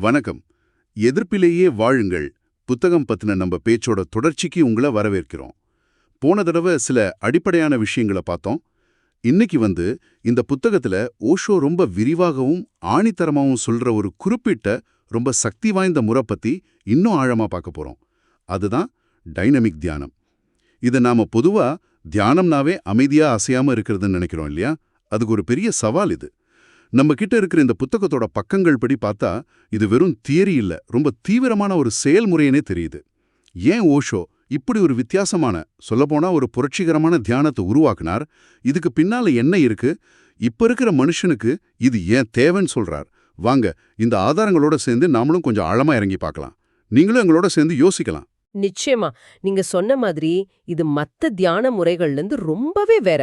வணக்கம். எதிர்ப்பிலேயே வாழுங்கள். புத்தகம் பத்தின நம்ம பேச்சோட தொடர்ச்சிக்கு உங்களை வரவேற்கிறோம். போன தடவை சில அடிப்படையான விஷயங்களை பார்த்தோம். இன்னைக்கு வந்து இந்த புத்தகத்துல ஓஷோ ரொம்ப விரிவாகவும் ஆணித்தரமாவும் சொல்ற ஒரு குறிப்பிட்ட ரொம்ப சக்தி வாய்ந்த முறை பத்தி இன்னும் ஆழமா பார்க்க போறோம். அதுதான் டைனமிக் தியானம். இதை நாம பொதுவா தியானம்னாவே அமைதியா அசையாம இருக்கிறதுன்னு நினைக்கிறோம் இல்லையா? அதுக்கு ஒரு பெரிய சவால் இது. நம்ம கிட்ட இருக்கிற இந்த புத்தகத்தோட பக்கங்கள் படி பார்த்தா இது வெறும் தியரி இல்லை. ரொம்ப தீவிரமான ஒரு செயல்முறையினே தெரியுது. ஏன் ஓஷோ இப்படி ஒரு வித்தியாசமான சொல்லப்போனா ஒரு புரட்சிகரமான தியானத்தை உருவாக்குனார்? இதுக்கு பின்னால என்ன இருக்கு? இப்ப இருக்கிற மனுஷனுக்கு இது ஏன் தேவைன்னு சொல்றார். வாங்க இந்த ஆதாரங்களோட சேர்ந்து நாமளும் கொஞ்சம் ஆழமா இறங்கி பார்க்கலாம். நீங்களும் எங்களோட சேர்ந்து யோசிக்கலாம். நிச்சயமா. நீங்க சொன்ன மாதிரி இது மத்த தியான முறைகள்ல இருந்து ரொம்பவே வேற.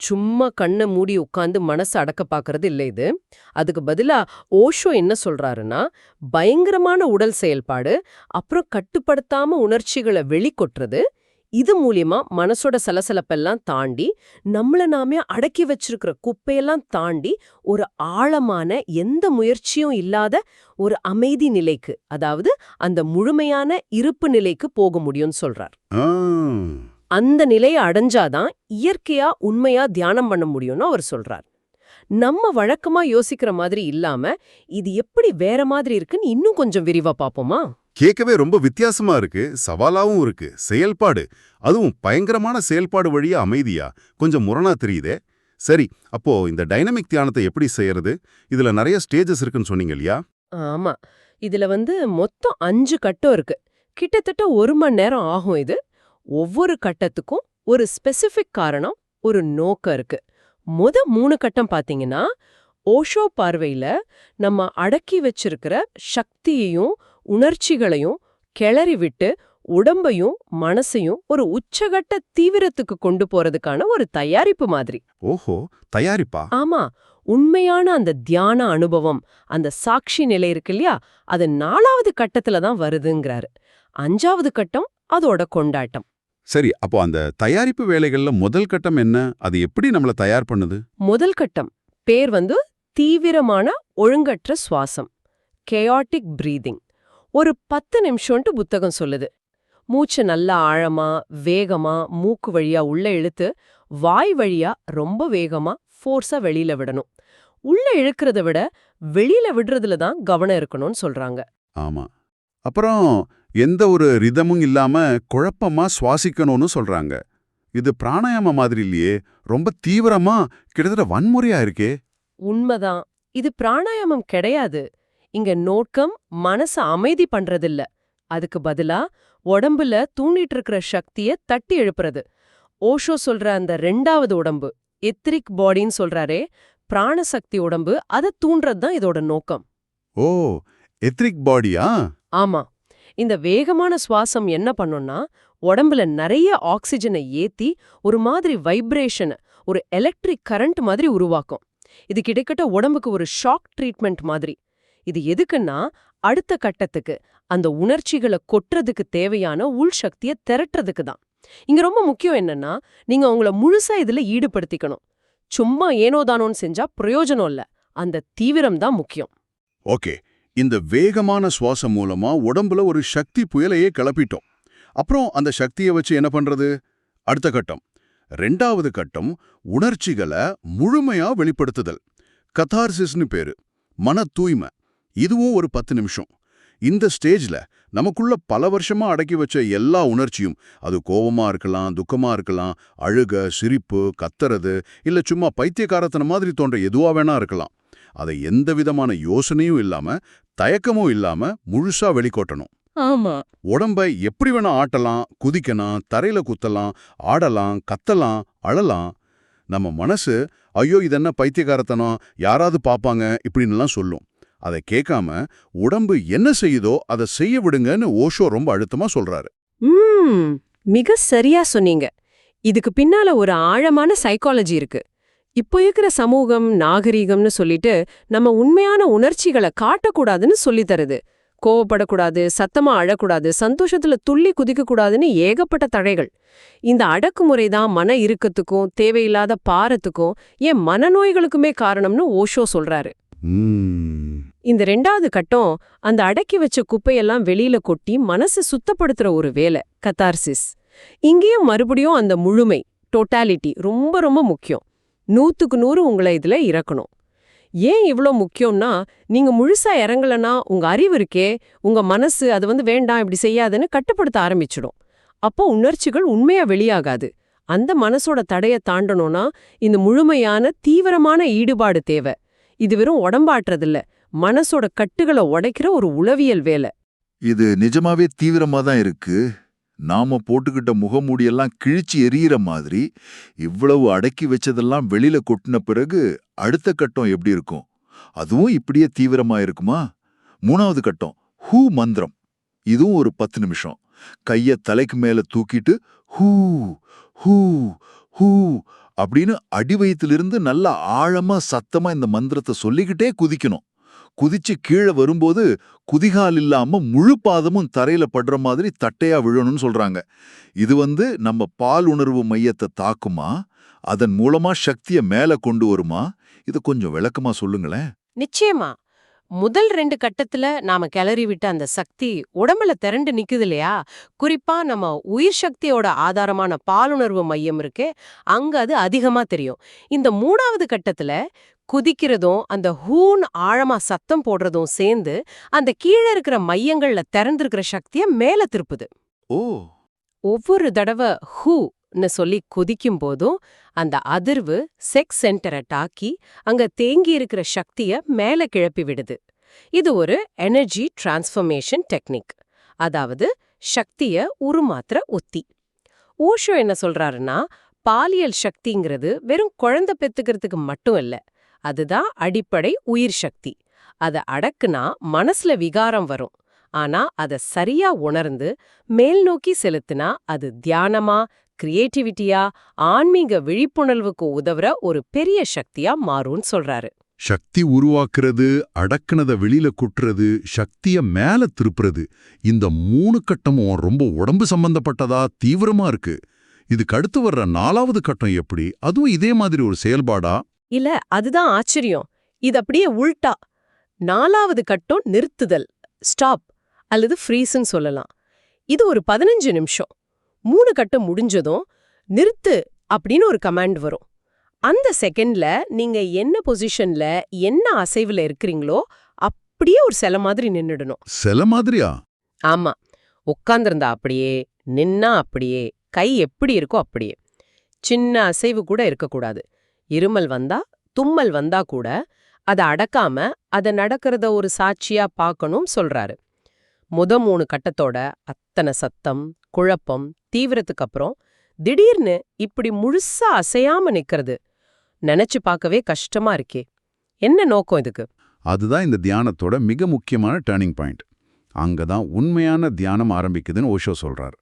சும்மா கண்ணை மூடி உட்கார்ந்து மனசை அடக்க பாக்குறது இல்ல இது. அதுக்கு பதிலா ஓஷோ என்ன சொல்றாருன்னா பயங்கரமான உடல் செயல்பாடு அப்புறம் கட்டுப்படுத்தாம உணர்ச்சிகளை வெளிக்கொட்டுறது இது மூலியமா மனசோட சலசலப்பெல்லாம் தாண்டி நம்மள நாமே அடக்கி வச்சிருக்கிற குப்பையெல்லாம் தாண்டி ஒரு ஆழமான எந்த முயற்சியும் இல்லாத ஒரு அமைதி நிலைக்கு அதாவது அந்த முழுமையான இருப்பு நிலைக்கு போக முடியும்னு சொல்றார். அந்த நிலையை அடைஞ்சாதான் இயற்கையா உண்மையா தியானம் பண்ண முடியும்னு அவர் சொல்றார். நம்ம வழக்கமா யோசிக்கிற மாதிரி இல்லாம இது எப்படி வேற மாதிரி இருக்குன்னு இன்னும் கொஞ்சம் விரிவா பாப்போமா கேட்கவே ரொம்ப வித்தியாசமா இருக்கு சவாலாவும் இருக்கு செயல்பாடு. அதுவும் பயங்கரமான செயல்பாடு வழியா அமைதியா? கொஞ்சம் முரணா தெரியுதே. சரி அப்போ இந்த டைனமிக் தியானத்தை எப்படி செய்யறது? இதுல நிறைய ஸ்டேஜஸ் இருக்குன்னு சொன்னீங்க இல்லையா? ஆமா. இதுல வந்து மொத்தம் அஞ்சு கட்டம் இருக்கு. கிட்டத்தட்ட ஒரு மணி நேரம் ஆகும் இது. ஒவ்வொரு கட்டத்துக்கும் ஒரு ஸ்பெசிபிக் காரணம் ஒரு நோக்கம் இருக்கு. முத மூணு கட்டம் பாத்தீங்கன்னா ஓஷோ பார்வையில நம்ம அடக்கி வச்சிருக்கிற சக்தியையும் உணர்ச்சிகளையும் கிளறி விட்டு உடம்பையும் மனசையும் ஒரு உச்சகட்ட தீவிரத்துக்கு கொண்டு போறதுக்கான ஒரு தயாரிப்பு மாதிரி. ஓஹோ தயாரிப்பா? ஆமா உண்மையான அந்த தியான அனுபவம் அந்த சாட்சி நிலை இருக்கு இல்லையா அது நாலாவது கட்டத்துல தான் வருதுங்கிறாரு. அஞ்சாவது கட்டம் அதோட கொண்டாட்டம். சரி அப்போ அந்த தயாரிப்பு வேலைகள்ல முதல் கட்டம் என்ன? அது எப்படி நம்மள தயார் பண்ணுது? முதல் கட்டம் பேர் வந்து தீவிரமான ஒழுங்கற்ற சுவாசம் கெயாட்டிக் பிரீதிங் ஒரு பத்து நிமிஷம்ட்டு புத்தகம் சொல்லுது. மூச்சு நல்லா ஆழமா வேகமா மூக்கு வழியா உள்ள இழுத்து வாய் வழியா ரொம்ப வேகமா ஃபோர்ஸா வெளியில விடணும். உள்ள இழுக்கிறத விட வெளியில விடுறதுல தான் கவனம் இருக்கணும்னு சொல்றாங்க. ஆமா. அப்புறம் எந்த ஒரு ரிதமும் இல்லாம குழப்பமா சுவாசிக்கணும்னு சொல்றாங்க. இது பிராணாயாம மாதிரி இல்லையே ரொம்ப தீவிரமா கிட்டத்தட்ட வன்முறையா இருக்கே. உண்மைதான். இது பிராணாயாமம் கிடையாது. இங்க நோக்கம் மனச அமைதி பண்றதில்ல. அதுக்கு பதிலா உடம்புல தூண்டிட்டு இருக்கிற சக்திய தட்டி எழுப்புறது. ஓஷோ சொல்ற அந்த ரெண்டாவது உடம்பு எத்திரிக் பாடின்னு சொல்றாரே பிராணசக்தி உடம்பு அதை தூண்டுறது தான் இதோட நோக்கம். ஓ எத்ரிக் பாடியா? ஆமா. இந்த வேகமான சுவாசம் என்ன பண்ணும்னா உடம்புல நிறைய ஆக்சிஜனை ஏத்தி ஒரு மாதிரி வைப்ரேஷனை ஒரு எலக்ட்ரிக் கரண்ட் மாதிரி உருவாக்கும். இது கிட்டத்தட்ட உடம்புக்கு ஒரு ஷாக் ட்ரீட்மெண்ட் மாதிரி. இது எதுக்குன்னா அடுத்த கட்டத்துக்கு அந்த உணர்ச்சிகளை கொட்டுறதுக்கு தேவையான உள் சக்தியை திரட்டுறதுக்கு தான். இங்க ரொம்ப முக்கியம் என்னன்னா நீங்க உங்களை முழுசா இதுல ஈடுபடுத்திக்கணும். சும்மா ஏனோதானோன்னு செஞ்சா பிரயோஜனம் இல்ல. அந்த தீவிரம் தான் முக்கியம். ஓகே. இந்த வேகமான சுவாசம் மூலமா உடம்புல ஒரு சக்தி புயலையே கிளப்பிட்டோம். அப்புறம் அந்த சக்தியை வச்சு என்ன பண்றது? அடுத்த கட்டம். ரெண்டாவது கட்டம் உணர்ச்சிகளை முழுமையா வெளிப்படுத்துதல். கத்தார்சிஸ்னு பேரு. மன தூய்மை. இதுவும் ஒரு பத்து நிமிஷம். இந்த ஸ்டேஜ்ல நமக்குள்ள பல வருஷமா அடக்கி வச்ச எல்லா உணர்ச்சியும் அது கோவமா இருக்கலாம் துக்கமா இருக்கலாம் அழுக சிரிப்பு கத்துறது இல்ல சும்மா பைத்தியக்காரத்தன மாதிரி தோன்ற எதுவா வேணா இருக்கலாம். அதை எந்த விதமான யோசனையும் இல்லாம தயக்கமும் இல்லாம முழுசா வெளிக்கொட்டணும். ஆமா. உடம்பை எப்படி வேணா ஆட்டலாம் குதிக்கலாம் தரையில குத்தலாம் ஆடலாம் கத்தலாம் அழலாம். நம்ம மனசு ஐயோ இதென்ன பைத்தியக்காரத்தனம் யாராவது பாப்பாங்க இப்படின்னுலாம் சொல்லும். அதை கேட்காம உடம்பு என்ன செய்யுதோ அதை செய்ய விடுங்கன்னு ஓஷோ ரொம்ப அழுத்தமா சொல்றாரு. மிக சரியா சொன்னீங்க. இதுக்கு பின்னால ஒரு ஆழமான சைக்காலஜி இருக்கு. இப்போ இருக்கிற சமூகம் நாகரீகம்னு சொல்லிட்டு நம்ம உண்மையான உணர்ச்சிகளை காட்டக்கூடாதுன்னு சொல்லித் தருது. கோவப்படக்கூடாது சத்தமா அழக்கூடாது சந்தோஷத்துல துள்ளி குதிக்கக்கூடாதுன்னு ஏகப்பட்ட தடைகள். இந்த அடக்குமுறை தான் மன இறுக்கத்துக்கும் தேவையில்லாத பாரத்துக்கும் ஏன் மனநோய்களுக்குமே காரணம்னு ஓஷோ சொல்றாரு. இந்த ரெண்டாவது கட்டம் அந்த அடக்கி வச்ச குப்பையெல்லாம் வெளியில கொட்டி மனசு சுத்தப்படுத்துற ஒரு வேலை கத்தார்சிஸ். இங்கேயும் மறுபடியும் அந்த முழுமை டோட்டாலிட்டி ரொம்ப ரொம்ப முக்கியம். நூத்துக்கு நூறு உங்களை இதுல இறக்கணும். ஏன் இவ்ளோ முக்கியம்னா நீங்க முழுசா இறங்கலனா உங்க அறிவு இருக்கே உங்க மனசு அது வந்து வேண்டாம் இப்படி செய்யாதுன்னு கட்டுப்படுத்த ஆரம்பிச்சிடும். அப்போ உணர்ச்சிகள் உண்மையா வெளியாகாது. அந்த மனசோட தடைய தாண்டணும்னா இந்த முழுமையான தீவிரமான ஈடுபாடு தேவை. இது வெறும் உடம்பாட்டுறதில்ல மனசோட கட்டுகளை உடைக்கிற ஒரு உளவியல் வேலை. இது நிஜமாவே தீவிரமா தான் இருக்கு. நாம போட்டுக்கிட்ட முகமூடியெல்லாம் கிழிச்சு எரியிற மாதிரி இவ்வளவு அடக்கி வச்சதெல்லாம் வெளியில கொட்டின பிறகு அடுத்த கட்டம் எப்படி இருக்கும்? அதுவும் இப்படியே தீவிரமா இருக்குமா மூணாவது கட்டம் ஹூ மந்திரம். இதுவும் ஒரு பத்து நிமிஷம். கைய தலைக்கு மேல தூக்கிட்டு ஹூ ஹூ ஹூ அப்படின்னு அடிவயத்திலிருந்து நல்லா ஆழமா சத்தமா இந்த மந்திரத்தை சொல்லிக்கிட்டே குதிக்கணும். குதிச்சு கீழே வரும்போது குதிகால் இல்லாம முழு பாதமும் தரையில படுற மாதிரி தட்டையா விழணும்னு சொல்றாங்க. இது வந்து நம்ம பால் உணர்வு மையத்தை தாக்குமா? அதன் மூலமா சக்திய மேல கொண்டு வருமா? இத கொஞ்சம் விளக்கமா சொல்லுங்களேன். நிச்சயமா. முதல் ரெண்டு கட்டத்துல நாம கிளறி விட்ட அந்த சக்தி உடம்புல திரண்டு நிக்குது இல்லையா? குறிப்பா நம்ம உயிர் சக்தியோட ஆதாரமான பாலுணர்வு மையம் இருக்கே அங்க அது அதிகமா தெரியும். இந்த மூணாவது கட்டத்துல குதிக்கிறதும் அந்த ஹூன் ஆழமா சத்தம் போடுறதும் சேர்ந்து அந்த கீழே இருக்கிற மையங்கள்ல திறந்திருக்கிற சக்திய மேல திருப்புது. ஓ. ஒவ்வொரு தடவை ஹூன்னு சொல்லி குதிக்கும் போதும் அந்த அதிர்வு செக்ஸ் சென்டரை டாக்கி அங்க தேங்கி இருக்கிற சக்திய மேல கிளப்பி விடுது. இது ஒரு எனர்ஜி டிரான்ஸ்ஃபர்மேஷன் டெக்னிக். அதாவது சக்திய உருமாத்திர உத்தி. ஓஷோ என்ன சொல்றாருன்னா பாலியல் சக்திங்கிறது வெறும் குழந்தை பெத்துக்கிறதுக்கு மட்டும் இல்ல அதுதான் அடிப்படை உயிர் சக்தி. அத அடக்குனா மனசுல விகாரம் வரும். ஆனா அத சரியா உணர்ந்து மேல் நோக்கி செலுத்தினா அது தியானமா கிரியேட்டிவிட்டியா ஆன்மீக விழிப்புணர்வுக்கு உதவுற ஒரு பெரிய சக்தியா மாறும்னு சொல்றாரு. சக்தி உருவாக்குறது அடக்குனத வெளியில குட்டுறது சக்திய மேல திருப்புறது இந்த மூணு கட்டமும் ரொம்ப உடம்பு சம்பந்தப்பட்டதா தீவிரமா இருக்கு. இதுக்கு அடுத்து வர்ற நாலாவது கட்டம் எப்படி? அதுவும் இதே மாதிரி ஒரு செயல்பாடா? இல்ல அதுதான் ஆச்சரியம். இது அப்படியே உல்டா. நாலாவது கட்டம் நிறுத்துதல். ஸ்டாப். அல்லது ஃப்ரீஸ்ன்னு சொல்லலாம். இது ஒரு பதினஞ்சு நிமிஷம். மூணு கட்டம் முடிஞ்சதும் நிறுத்து அப்படின்னு ஒரு கமாண்ட் வரும். அந்த செகண்ட்ல நீங்க என்ன பொசிஷன்ல என்ன அசைவுல இருக்கிறீங்களோ அப்படியே ஒரு சில மாதிரி நின்னுடணும். சில மாதிரியா? ஆமா. உட்கார்ந்திருந்தா அப்படியே நின்னா அப்படியே கை எப்படி இருக்கோ அப்படியே. சின்ன அசைவு கூட இருக்கக்கூடாது. இருமல் வந்தா தும்மல் வந்தா கூட அதை அடக்காம அத நடக்கிறத ஒரு சாட்சியா பார்க்கணும் சொல்றாரு. முத மூணு கட்டத்தோட அத்தனை சத்தம் குழப்பம் தீவிரத்துக்கு அப்புறம் திடீர்னு இப்படி முழுசா அசையாம நிக்கிறது நினைச்சு பார்க்கவே கஷ்டமா இருக்கே. என்ன நோக்கம் இதுக்கு? அதுதான் இந்த தியானத்தோட மிக முக்கியமான டேர்னிங் பாயிண்ட் அங்கதான் உண்மையான தியானம் ஆரம்பிக்குதுன்னு ஓஷோ சொல்றார்.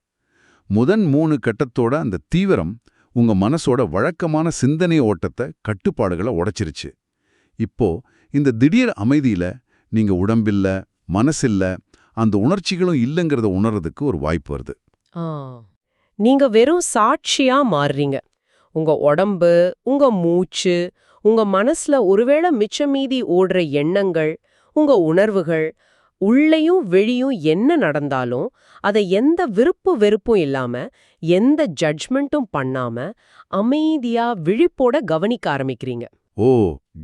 முதன் மூணு கட்டத்தோட அந்த தீவிரம் உங்க மனசோட வழக்கமான சிந்தனை ஓட்டத்தை கட்டுப்பாடுகளை உடைச்சிருச்சு. இப்போ இந்த திடீர் அமைதியில நீங்க உடம்பில்ல மனசில்ல அந்த உணர்ச்சிகளும் இல்லைங்கிறத உணர்றதுக்கு ஒரு வாய்ப்பு வருது. நீங்க வெறும் சாட்சியா மாறுறீங்க. உங்க உடம்பு உங்க மூச்சு உங்க மனசுல ஒருவேளை மிச்சம் மீதி ஓடுற எண்ணங்கள் உங்க உணர்வுகள் உள்ளேயும் வெளியும் என்ன நடந்தாலும் அதை எந்த விருப்பு வெறுப்பும் இல்லாம எந்த ஜட்ஜ்மெண்ட்டும் பண்ணாம அமைதியா விழிப்போட கவனிக்க ஆரம்பிக்கிறீங்க. ஓ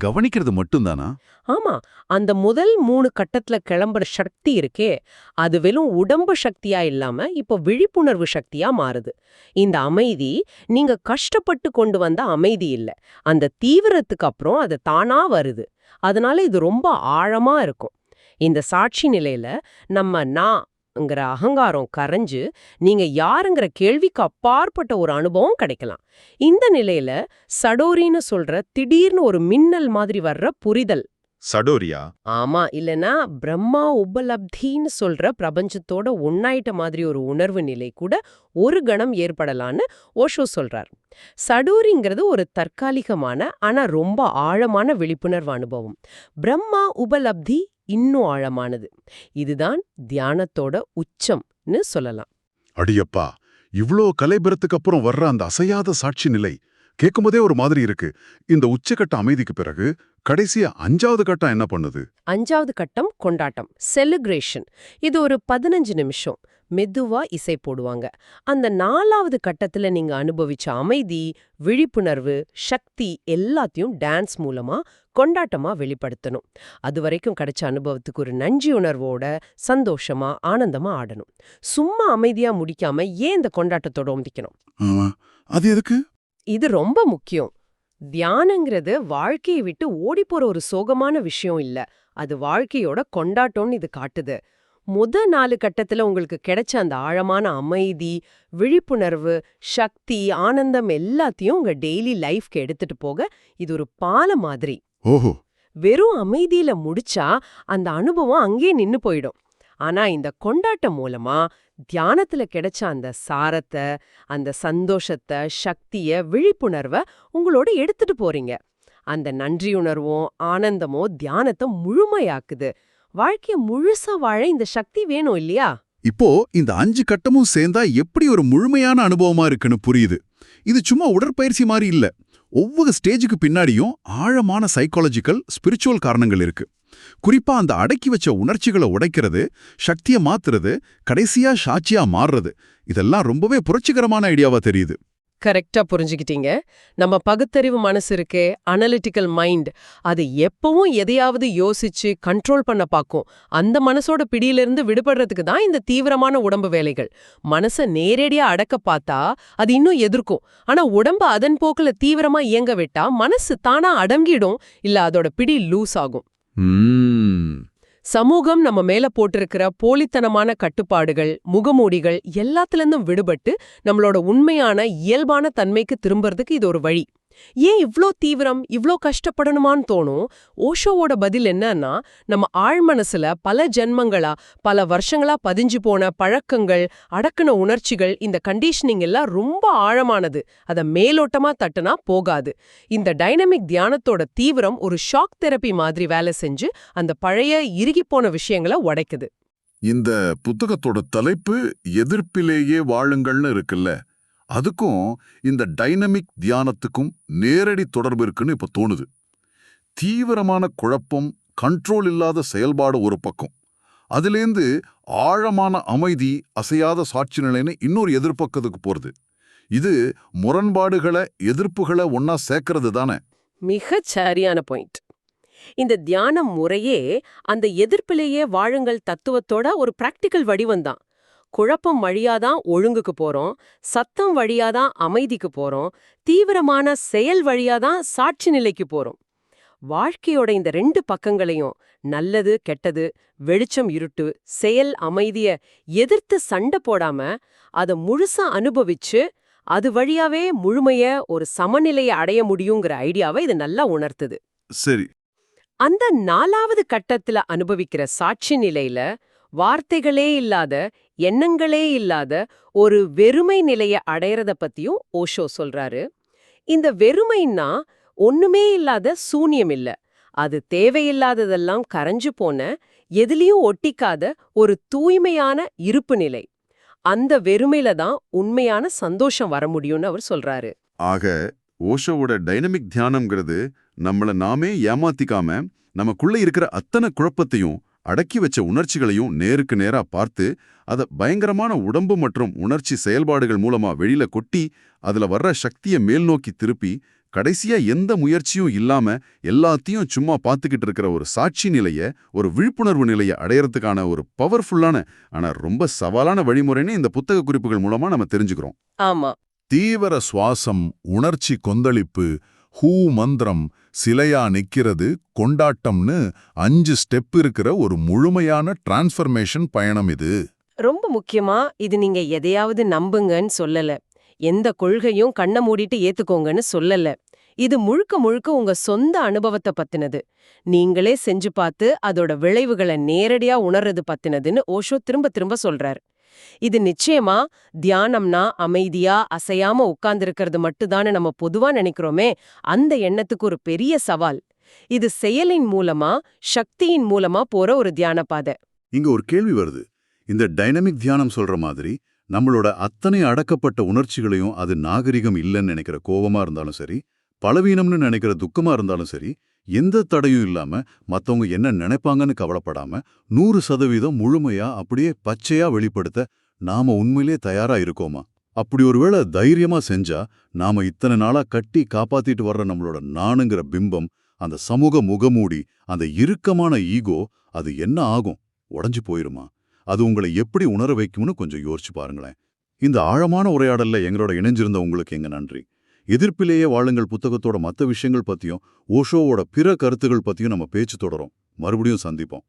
கவனிக்கிறது மட்டும்தானா? ஆமா அந்த முதல் மூணு கட்டத்துல கிளம்புற சக்தி இருக்கே அது வெறும் உடம்பு சக்தியா இல்லாம இப்போ விழிப்புணர்வு சக்தியா மாறுது. இந்த அமைதி நீங்க கஷ்டப்பட்டு கொண்டு வந்த அமைதி இல்ல. அந்த தீவிரத்துக்கு அப்புறம் அது தானா வருது. அதனால இது ரொம்ப ஆழமா இருக்கும். இந்த சாட்சி நிலையில நம்ம நான்ங்கிற அகங்காரம் கரைஞ்சு நீங்க யாருங்கிற கேள்விக்கு அப்பாற்பட்ட ஒரு அனுபவம் கிடைக்கலாம். இந்த நிலையில சடோரின்னு சொல்ற திடீர்னு ஒரு மின்னல் மாதிரி வர்ற புரிதல். சடோரியா? ஆமா இல்லனா பிரம்மா உபலப்தின்னு சொல்ற பிரபஞ்சத்தோட ஒன்னாயிட்ட மாதிரி ஒரு உணர்வு நிலை கூட ஒரு கணம் ஏற்படலான்னு ஓஷோ சொல்றார். சடூரிங்கிறது ஒரு தற்காலிகமான ஆனா ரொம்ப ஆழமான விழிப்புணர்வு அனுபவம். பிரம்மா உபலப்தி இன்னும் ஆழமானது. இதுதான் தியானத்தோட உச்சம்னு சொல்லலாம். அடியப்பா இவ்ளோ கலைபெறத்துக்கு அப்புறம் வர்ற அந்த அசையாத சாட்சி நிலை கேட்கும்போதே ஒரு மாதிரி இருக்கு. இந்த உச்சக்கட்ட அமைதிக்கு பிறகு கடைசியா அஞ்சாவது கட்டம் என்ன பண்ணுது? அஞ்சாவது கட்டம் கொண்டாட்டம் செலிப்ரேஷன் இது ஒரு பதினஞ்சு நிமிஷம். மெதுவா இசை போடுவாங்க. அந்த நாலாவது கட்டத்துல நீங்க அனுபவிச்ச அமைதி விழிப்புணர்வு சக்தி எல்லாத்தையும் டான்ஸ் மூலமா கொண்டாட்டமா வெளிப்படுத்தணும். அது வரைக்கும் கிடைச்ச அனுபவத்துக்கு ஒரு நன்றி உணர்வோட சந்தோஷமா ஆனந்தமா ஆடணும். சும்மா அமைதியா முடிக்காம ஏன் இந்த கொண்டாட்டத்தோட ஆமா. அது எதுக்கு? இது ரொம்ப முக்கியம். தியானங்கிறது வாழ்க்கையை விட்டு ஓடிப்போற ஒரு சோகமான விஷயம் இல்ல. அது வாழ்க்கையோட கொண்டாட்டம்னு இது காட்டுது. முத நாலு கட்டத்துல உங்களுக்கு கிடைச்ச அந்த ஆழமான அமைதி விழிப்புணர்வு சக்தி ஆனந்தம் எல்லாத்தையும் உங்க டெய்லி லைஃப்க்கு எடுத்துட்டு போக இது ஒரு பாலம் மாதிரி. ஓஹோ. வெறும் அமைதியில முடிச்சா அந்த அனுபவம் அங்கேயே நின்னு போயிடும். ஆனா இந்த கொண்டாட்டம் மூலமா தியானத்துல கிடைச்ச அந்த சாரத்தை அந்த சந்தோஷத்தை சக்திய விழிப்புணர்வை உங்களோட எடுத்துட்டு போறீங்க. அந்த நன்றியுணர்வும் ஆனந்தமோ தியானத்தை முழுமையாக்குது. வாழ்க்கைய முழுசா வாழ இந்த சக்தி வேணும் இல்லையா? இப்போ இந்த அஞ்சு கட்டமும் சேர்ந்தா எப்படி ஒரு முழுமையான அனுபவமா இருக்குன்னு புரியுது. இது சும்மா உடற்பயிற்சி மாதிரி இல்ல. ஒவ்வொரு ஸ்டேஜுக்கு பின்னாடியும் ஆழமான சைக்காலஜிக்கல் ஸ்பிரிச்சுவல் காரணங்கள் இருக்கு. குறிப்பா அந்த அடக்கி வச்ச உணர்ச்சிகளை உடைக்கிறது சக்தியை மாத்துறது கடைசியா சாட்சியா மாறுறது. இதெல்லாம் ரொம்பவே புரட்சிகரமான ஐடியாவா தெரியுது. கரெக்டா புரிஞ்சுக்கிட்டீங்க. நம்ம பகுத்தறிவு மனசு இருக்கே அனலிட்டிக்கல் மைண்ட் அது எப்பவும் எதையாவது யோசிச்சு கண்ட்ரோல் பண்ண பார்க்கும். அந்த மனசோட பிடியிலிருந்து விடுபடுறதுக்கு தான் இந்த தீவிரமான உடம்பு வேலைகள். மனச நேரடியா அடக்க பார்த்தா அது இன்னும் எதிர்க்கும். ஆனா உடம்பு அதன் போக்குல தீவிரமா இயங்க விட்டா மனசு தானா அடங்கிடும். இல்ல அதோட பிடி லூஸ் ஆகும். சமூகம் நம்ம மேல போட்டிருக்கிற போலித்தனமான கட்டுப்பாடுகள் முகமூடிகள் எல்லாத்துலேருந்தும் விடுபட்டு நம்மளோட உண்மையான இயல்பான தன்மைக்கு திரும்புறதுக்கு இது ஒரு வழி. ஏன் இவ்ளோ தீவிரம் இவ்ளோ கஷ்டப்படணுமான்னு தோணும்? ஓஷோவோட பதில் என்னன்னா நம்ம ஆழ்மனசுல பல ஜென்மங்களா பல வருஷங்களா பதிஞ்சு போன பழக்கங்கள் அடக்குன உணர்ச்சிகள் இந்த கண்டிஷனிங் எல்லாம் ரொம்ப ஆழமானது. அத மேலோட்டமா தட்டுனா போகாது. இந்த டைனமிக் தியானத்தோட தீவிரம் ஒரு ஷாக் தெரப்பி மாதிரி வேலை செஞ்சு அந்த பழைய இறுகிப்போன விஷயங்களை உடைக்குது. இந்த புத்தகத்தோட தலைப்பு எதிர்ப்பிலேயே வாழுங்கள்னு இருக்குல்ல. அதுக்கும் இந்த டைனமிக் தியானத்துக்கும் நேரடி தொடர்பு இருக்குன்னு இப்ப தோணுது. தீவிரமான குழப்பம் கண்ட்ரோல் இல்லாத செயல்பாடு ஒரு பக்கம். அதுலேருந்து ஆழமான அமைதி அசையாத சாட்சி நிலைன்னு இன்னொரு எதிர்பக்கத்துக்கு போறது. இது முரண்பாடுகளை எதிர்ப்புகளை ஒன்னா சேர்க்கறது தானே. மிகச் சரியான பாயிண்ட் இந்த தியானம் முறையே அந்த எதிர்ப்பிலேயே வாழுங்கள் தத்துவத்தோட ஒரு பிராக்டிக்கல் வடிவம்தான் குழப்பம் வழியாதான் ஒழுங்குக்கு போறோம் சத்தம் வழியாதான் அமைதிக்கு போறோம் தீவிரமான செயல் வழியாதான் சாட்சி நிலைக்கு போறோம். வாழ்க்கையோட இந்த ரெண்டு பக்கங்களையும் நல்லது கெட்டது வெளிச்சம் இருட்டு செயல் அமைதிய எதிர்த்து சண்டை போடாம அத முழுசா அனுபவிச்சு அது வழியாவே முழுமைய ஒரு சமநிலையை அடைய முடியுங்கிற ஐடியாவை இது நல்லா உணர்த்துது. சரி. அந்த நாலாவது கட்டத்துல அனுபவிக்கிற சாட்சி நிலையில வார்த்தைகளே இல்லாத எண்ணங்களே இல்லாத ஒரு வெறுமை நிலைய அடையறத பத்தியும் ஓஷோ சொல்றாரு. இந்த வெறுமைன்னா ஒண்ணுமே இல்லாத சூனியம் இல்ல. அது தேவையில்லாததெல்லாம் கரைஞ்சு போன எதுலயும் ஒட்டிக்காத ஒரு தூய்மையான இருப்பு நிலை. அந்த வெறுமையில தான் உண்மையான சந்தோஷம் வர முடியும்னு அவர் சொல்றாரு. ஆக ஓஷோவோட டைனமிக் தியானம்ங்கிறது நம்மள நாமே ஏமாத்திக்காம நமக்குள்ள இருக்கிற அத்தனை குழப்பத்தையும் அடக்கி வச்ச உணர்ச்சிகளையும் நேருக்கு நேரா பார்த்து அத பயங்கரமான உடம்பு மற்றும் உணர்ச்சி செயல்பாடுகள் மூலமா வெளியில கொட்டி அதுல வர்ற சக்திய மேல் நோக்கி திருப்பி கடைசியா எந்த முயற்சியும் இல்லாம எல்லாத்தையும் சும்மா பார்த்துக்கிட்டு இருக்கிற ஒரு சாட்சி நிலைய ஒரு விழிப்புணர்வு நிலைய அடையறதுக்கான ஒரு பவர்ஃபுல்லான ஆனா ரொம்ப சவாலான வழிமுறைன்னு இந்த புத்தக குறிப்புகள் மூலமா நம்ம தெரிஞ்சுக்கிறோம். ஆமா. தீவிர சுவாசம் உணர்ச்சி கொந்தளிப்பு ஹூ மந்திரம் சிலையா நிக்கிறது கொண்டாட்டம்னு அஞ்சு ஸ்டெப் இருக்கிற ஒரு முழுமையான டிரான்ஸ்ஃபர்மேஷன் பயணம் இது. ரொம்ப முக்கியமா இது நீங்க எதையாவது நம்புங்கன்னு சொல்லல. எந்த கொள்கையும் கண்ண மூடிட்டு ஏத்துக்கோங்கன்னு சொல்லல. இது முழுக்க முழுக்க உங்க சொந்த அனுபவத்தை பத்தினது. நீங்களே செஞ்சு பார்த்து அதோட விளைவுகளை நேரடியா உணர்றது பத்தினதுன்னு ஓஷோ திரும்ப திரும்ப சொல்றார். இது நிச்சயமா தியானம்னா அமைதியா அசையாம உட்கார்ந்திருக்கிறது மட்டும்தான்னு நம்ம பொதுவா நினைக்கிறோமே அந்த எண்ணத்துக்கு ஒரு பெரிய சவால். இது செயலின் மூலமா சக்தியின் மூலமா போற ஒரு தியான பாதை இங்க ஒரு கேள்வி வருது. இந்த டைனமிக் தியானம் சொல்ற மாதிரி நம்மளோட அத்தனை அடக்கப்பட்ட உணர்ச்சிகளையும் அது நாகரிகம் இல்லைன்னு நினைக்கிற கோபமா இருந்தாலும் சரி பலவீனம்னு நினைக்கிற துக்கமா இருந்தாலும் சரி எந்த தடையும் இல்லாம மத்தவங்க என்ன நினைப்பாங்கன்னு கவலைப்படாம நூறு சதவீதம் முழுமையா அப்படியே பச்சையா வெளிப்படுத்த நாம உண்மையிலே தயாரா இருக்கோமா? அப்படி ஒருவேளை தைரியமா செஞ்சா நாம இத்தனை நாளா கட்டி காப்பாத்திட்டு வர்ற நம்மளோட நானுங்கிற பிம்பம் அந்த சமூக முகமூடி அந்த இறுக்கமான ஈகோ அது என்ன ஆகும்? உடைஞ்சு போயிருமா? அது உங்களை எப்படி உணர வைக்கும்னு கொஞ்சம் யோசிச்சு பாருங்களேன். இந்த ஆழமான உரையாடல்ல எங்களோட இணைஞ்சிருந்த உங்களுக்கு எங்க நன்றி. எதிர்ப்பிலேயே வாழுங்கள் புத்தகத்தோட மத்த விஷயங்கள் பத்தியும் ஓஷோவோட பிற கருத்துகள் பத்தியும் நம்ம பேச்சு தொடரும். மறுபடியும் சந்திப்போம்.